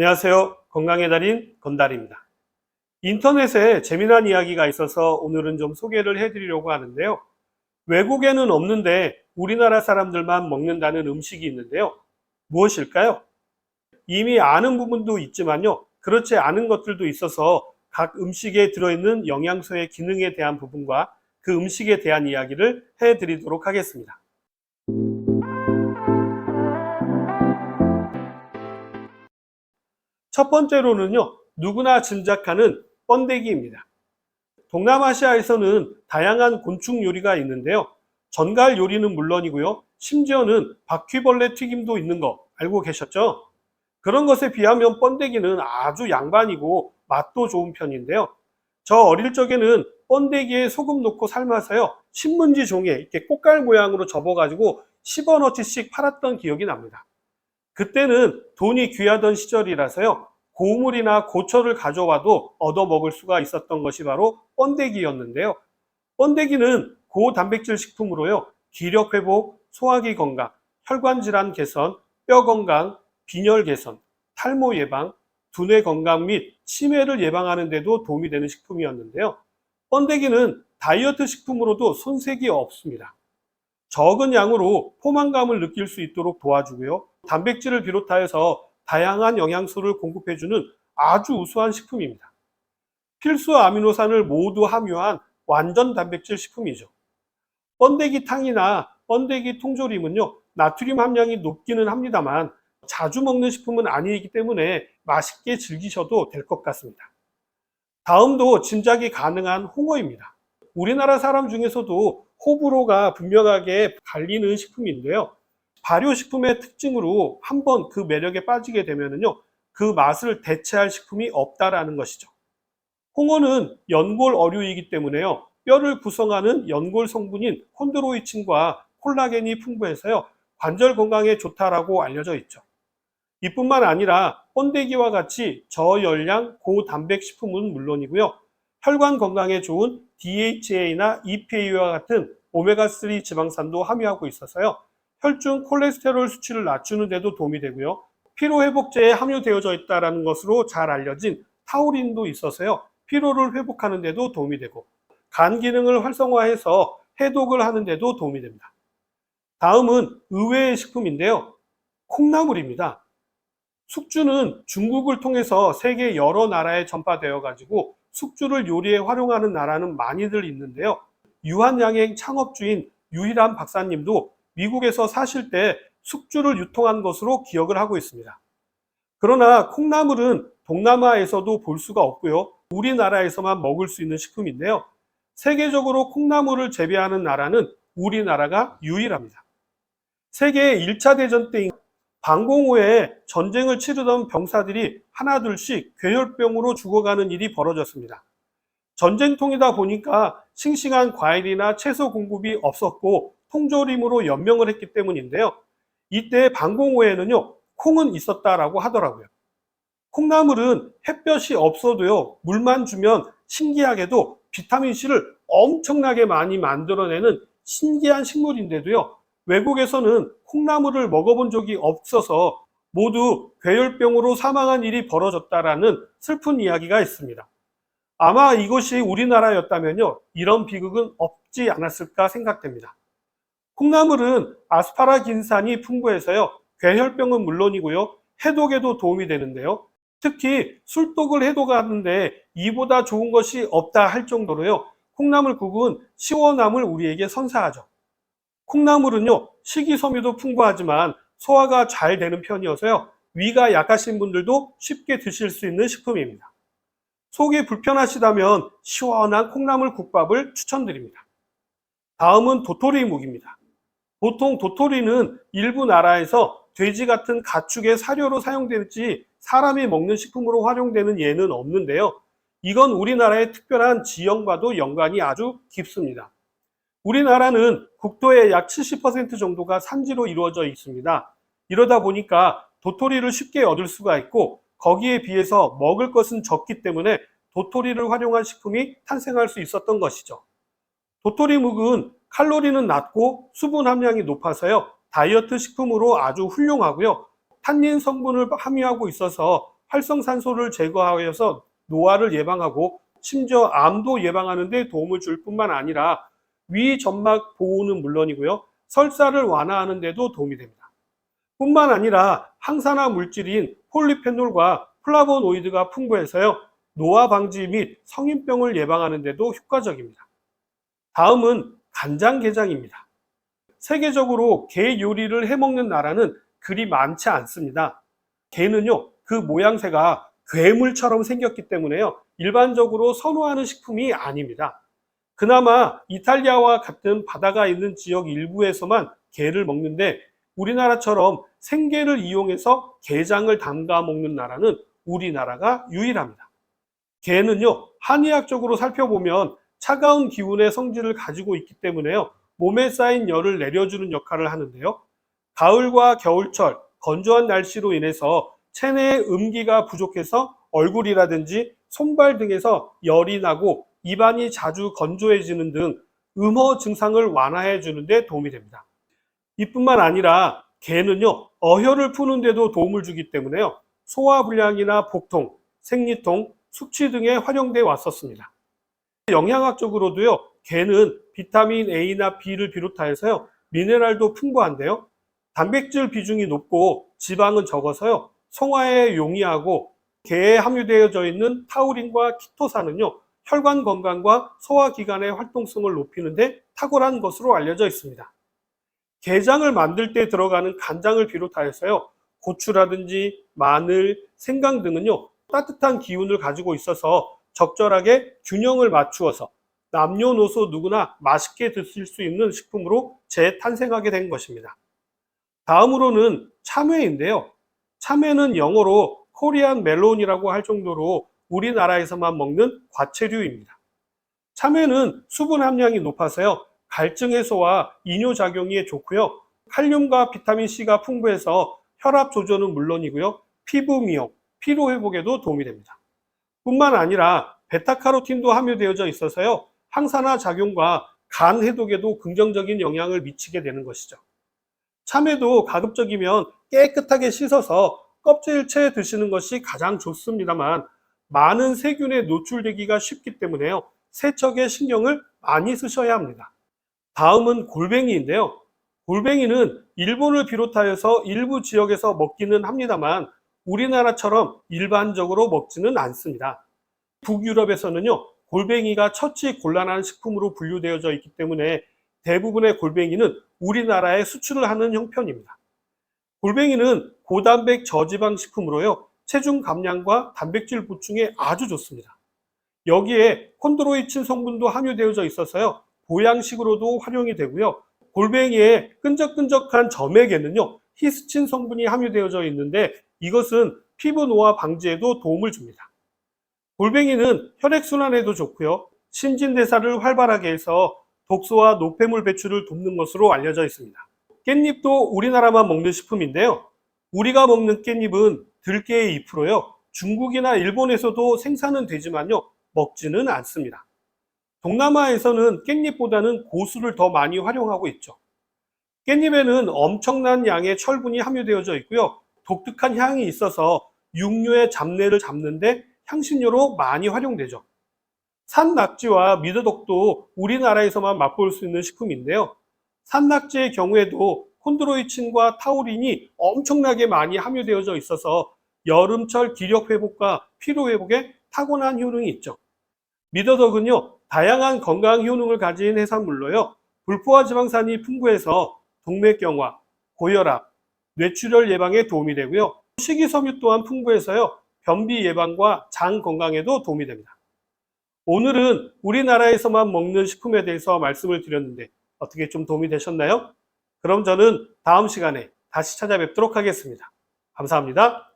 안녕하세요. 건강의 달인 건달입니다. 인터넷에 재미난 이야기가 있어서 오늘은 좀 소개를 해드리려고 하는데요. 외국에는 없는데 우리나라 사람들만 먹는다는 음식이 있는데요. 무엇일까요? 이미 아는 부분도 있지만요. 그렇지 않은 것들도 있어서 각 음식에 들어있는 영양소의 기능에 대한 부분과 그 음식에 대한 이야기를 해드리도록 하겠습니다. 첫 번째로는요, 누구나 짐작하는 번데기입니다. 동남아시아에서는 다양한 곤충 요리가 있는데요. 전갈 요리는 물론이고요. 심지어는 바퀴벌레 튀김도 있는 거 알고 계셨죠? 그런 것에 비하면 번데기는 아주 양반이고 맛도 좋은 편인데요. 저 어릴 적에는 번데기에 소금 넣고 삶아서요. 신문지 종이에 이렇게 꽃갈 모양으로 접어가지고 10원어치씩 팔았던 기억이 납니다. 그때는 돈이 귀하던 시절이라서요. 고물이나 고철을 가져와도 얻어 먹을 수가 있었던 것이 바로 번데기였는데요. 번데기는 고단백질 식품으로요. 기력 회복, 소화기 건강, 혈관 질환 개선, 뼈 건강, 빈혈 개선, 탈모 예방, 두뇌 건강 및 치매를 예방하는 데도 도움이 되는 식품이었는데요. 번데기는 다이어트 식품으로도 손색이 없습니다. 적은 양으로 포만감을 느낄 수 있도록 도와주고요. 단백질을 비롯하여서 다양한 영양소를 공급해주는 아주 우수한 식품입니다. 필수 아미노산을 모두 함유한 완전 단백질 식품이죠. 번데기 탕이나 번데기 통조림은요, 나트륨 함량이 높기는 합니다만 자주 먹는 식품은 아니기 때문에 맛있게 즐기셔도 될 것 같습니다. 다음도 짐작이 가능한 홍어입니다. 우리나라 사람 중에서도 호불호가 분명하게 갈리는 식품인데요. 발효식품의 특징으로 한번 그 매력에 빠지게 되면요. 그 맛을 대체할 식품이 없다라는 것이죠. 홍어는 연골 어류이기 때문에요. 뼈를 구성하는 연골 성분인 콘드로이친과 콜라겐이 풍부해서요. 관절 건강에 좋다라고 알려져 있죠. 이뿐만 아니라 번데기와 같이 저열량 고단백 식품은 물론이고요. 혈관 건강에 좋은 DHA나 EPA와 같은 오메가3 지방산도 함유하고 있어서요. 혈중 콜레스테롤 수치를 낮추는 데도 도움이 되고요. 피로 회복제에 함유되어져 있다는 것으로 잘 알려진 타우린도 있어서요. 피로를 회복하는 데도 도움이 되고 간 기능을 활성화해서 해독을 하는 데도 도움이 됩니다. 다음은 의외의 식품인데요. 콩나물입니다. 숙주는 중국을 통해서 세계 여러 나라에 전파되어 가지고 숙주를 요리에 활용하는 나라는 많이들 있는데요. 유한양행 창업주인 유희란 박사님도 미국에서 사실 때 숙주를 유통한 것으로 기억을 하고 있습니다. 그러나 콩나물은 동남아에서도 볼 수가 없고요. 우리나라에서만 먹을 수 있는 식품인데요. 세계적으로 콩나물을 재배하는 나라는 우리나라가 유일합니다. 세계 1차 대전 때 방공호에 전쟁을 치르던 병사들이 하나둘씩 괴혈병으로 죽어가는 일이 벌어졌습니다. 전쟁통이다 보니까 싱싱한 과일이나 채소 공급이 없었고 통조림으로 연명을 했기 때문인데요. 이때 방공호에는요, 콩은 있었다라고 하더라고요. 콩나물은 햇볕이 없어도요, 물만 주면 신기하게도 비타민C를 엄청나게 많이 만들어내는 신기한 식물인데도요, 외국에서는 콩나물을 먹어본 적이 없어서 모두 괴혈병으로 사망한 일이 벌어졌다라는 슬픈 이야기가 있습니다. 아마 이것이 우리나라였다면요, 이런 비극은 없지 않았을까 생각됩니다. 콩나물은 아스파라긴산이 풍부해서요. 괴혈병은 물론이고요. 해독에도 도움이 되는데요. 특히 술독을 해독하는데 이보다 좋은 것이 없다 할 정도로요. 콩나물국은 시원함을 우리에게 선사하죠. 콩나물은요. 식이섬유도 풍부하지만 소화가 잘 되는 편이어서요. 위가 약하신 분들도 쉽게 드실 수 있는 식품입니다. 속이 불편하시다면 시원한 콩나물 국밥을 추천드립니다. 다음은 도토리 묵입니다. 보통 도토리는 일부 나라에서 돼지 같은 가축의 사료로 사용되지 사람이 먹는 식품으로 활용되는 예는 없는데요. 이건 우리나라의 특별한 지형과도 연관이 아주 깊습니다. 우리나라는 국토의 약 70% 정도가 산지로 이루어져 있습니다. 이러다 보니까 도토리를 쉽게 얻을 수가 있고 거기에 비해서 먹을 것은 적기 때문에 도토리를 활용한 식품이 탄생할 수 있었던 것이죠. 도토리묵은 칼로리는 낮고 수분 함량이 높아서요. 다이어트 식품으로 아주 훌륭하고요. 탄닌 성분을 함유하고 있어서 활성산소를 제거하여서 노화를 예방하고 심지어 암도 예방하는 데 도움을 줄 뿐만 아니라 위 점막 보호는 물론이고요. 설사를 완화하는 데도 도움이 됩니다. 뿐만 아니라 항산화 물질인 폴리페놀과 플라보노이드가 풍부해서요. 노화 방지 및 성인병을 예방하는 데도 효과적입니다. 다음은 간장게장입니다. 세계적으로 게 요리를 해먹는 나라는 그리 많지 않습니다. 게는요, 그 모양새가 괴물처럼 생겼기 때문에요, 일반적으로 선호하는 식품이 아닙니다. 그나마 이탈리아와 같은 바다가 있는 지역 일부에서만 게를 먹는데 우리나라처럼 생게를 이용해서 게장을 담가 먹는 나라는 우리나라가 유일합니다. 게는요, 한의학적으로 살펴보면 차가운 기운의 성질을 가지고 있기 때문에요, 몸에 쌓인 열을 내려주는 역할을 하는데요. 가을과 겨울철, 건조한 날씨로 인해서 체내의 음기가 부족해서 얼굴이라든지 손발 등에서 열이 나고 입안이 자주 건조해지는 등 음허 증상을 완화해 주는데 도움이 됩니다. 이뿐만 아니라 개는요 어혈을 푸는 데도 도움을 주기 때문에요 소화불량이나 복통, 생리통, 숙취 등에 활용돼 왔었습니다. 영양학적으로도요 개는 비타민 A나 B를 비롯하여서요 미네랄도 풍부한데요 단백질 비중이 높고 지방은 적어서요 송화에 용이하고 게에 함유되어져 있는 타우린과 키토산은요 혈관 건강과 소화기관의 활동성을 높이는데 탁월한 것으로 알려져 있습니다. 게장을 만들 때 들어가는 간장을 비롯하여서요 고추라든지 마늘, 생강 등은요 따뜻한 기운을 가지고 있어서 적절하게 균형을 맞추어서 남녀노소 누구나 맛있게 드실 수 있는 식품으로 재탄생하게 된 것입니다. 다음으로는 참외인데요. 참외는 영어로 코리안 멜론이라고 할 정도로 우리나라에서만 먹는 과채류입니다. 참외는 수분 함량이 높아서요. 갈증 해소와 이뇨 작용이 좋고요. 칼륨과 비타민 C가 풍부해서 혈압 조절은 물론이고요. 피부 미용, 피로 회복에도 도움이 됩니다. 뿐만 아니라 베타카로틴도 함유되어져 있어서요. 항산화 작용과 간 해독에도 긍정적인 영향을 미치게 되는 것이죠. 참외도 가급적이면 깨끗하게 씻어서 껍질채 드시는 것이 가장 좋습니다만 많은 세균에 노출되기가 쉽기 때문에요. 세척에 신경을 많이 쓰셔야 합니다. 다음은 골뱅이인데요. 골뱅이는 일본을 비롯하여서 일부 지역에서 먹기는 합니다만 우리나라처럼 일반적으로 먹지는 않습니다. 북유럽에서는요, 골뱅이가 처치 곤란한 식품으로 분류되어져 있기 때문에 대부분의 골뱅이는 우리나라에 수출을 하는 형편입니다. 골뱅이는 고단백 저지방 식품으로요, 체중 감량과 단백질 보충에 아주 좋습니다. 여기에 콘드로이친 성분도 함유되어져 있어서요, 보양식으로도 활용이 되고요. 골뱅이의 끈적끈적한 점액에는요, 히스친 성분이 함유되어져 있는데 이것은 피부 노화 방지에도 도움을 줍니다. 골뱅이는 혈액순환에도 좋고요. 신진대사를 활발하게 해서 독소와 노폐물 배출을 돕는 것으로 알려져 있습니다. 깻잎도 우리나라만 먹는 식품인데요. 우리가 먹는 깻잎은 들깨의 2%요. 중국이나 일본에서도 생산은 되지만요. 먹지는 않습니다. 동남아에서는 깻잎보다는 고수를 더 많이 활용하고 있죠. 깻잎에는 엄청난 양의 철분이 함유되어져 있고요. 독특한 향이 있어서 육류의 잡내를 잡는데 향신료로 많이 활용되죠. 산낙지와 미더덕도 우리나라에서만 맛볼 수 있는 식품인데요. 산낙지의 경우에도 콘드로이친과 타우린이 엄청나게 많이 함유되어져 있어서 여름철 기력 회복과 피로 회복에 타고난 효능이 있죠. 미더덕은요, 다양한 건강 효능을 가진 해산물로요, 불포화 지방산이 풍부해서 동맥경화, 고혈압, 뇌출혈 예방에 도움이 되고요. 식이섬유 또한 풍부해서요, 변비 예방과 장 건강에도 도움이 됩니다. 오늘은 우리나라에서만 먹는 식품에 대해서 말씀을 드렸는데 어떻게 좀 도움이 되셨나요? 그럼 저는 다음 시간에 다시 찾아뵙도록 하겠습니다. 감사합니다.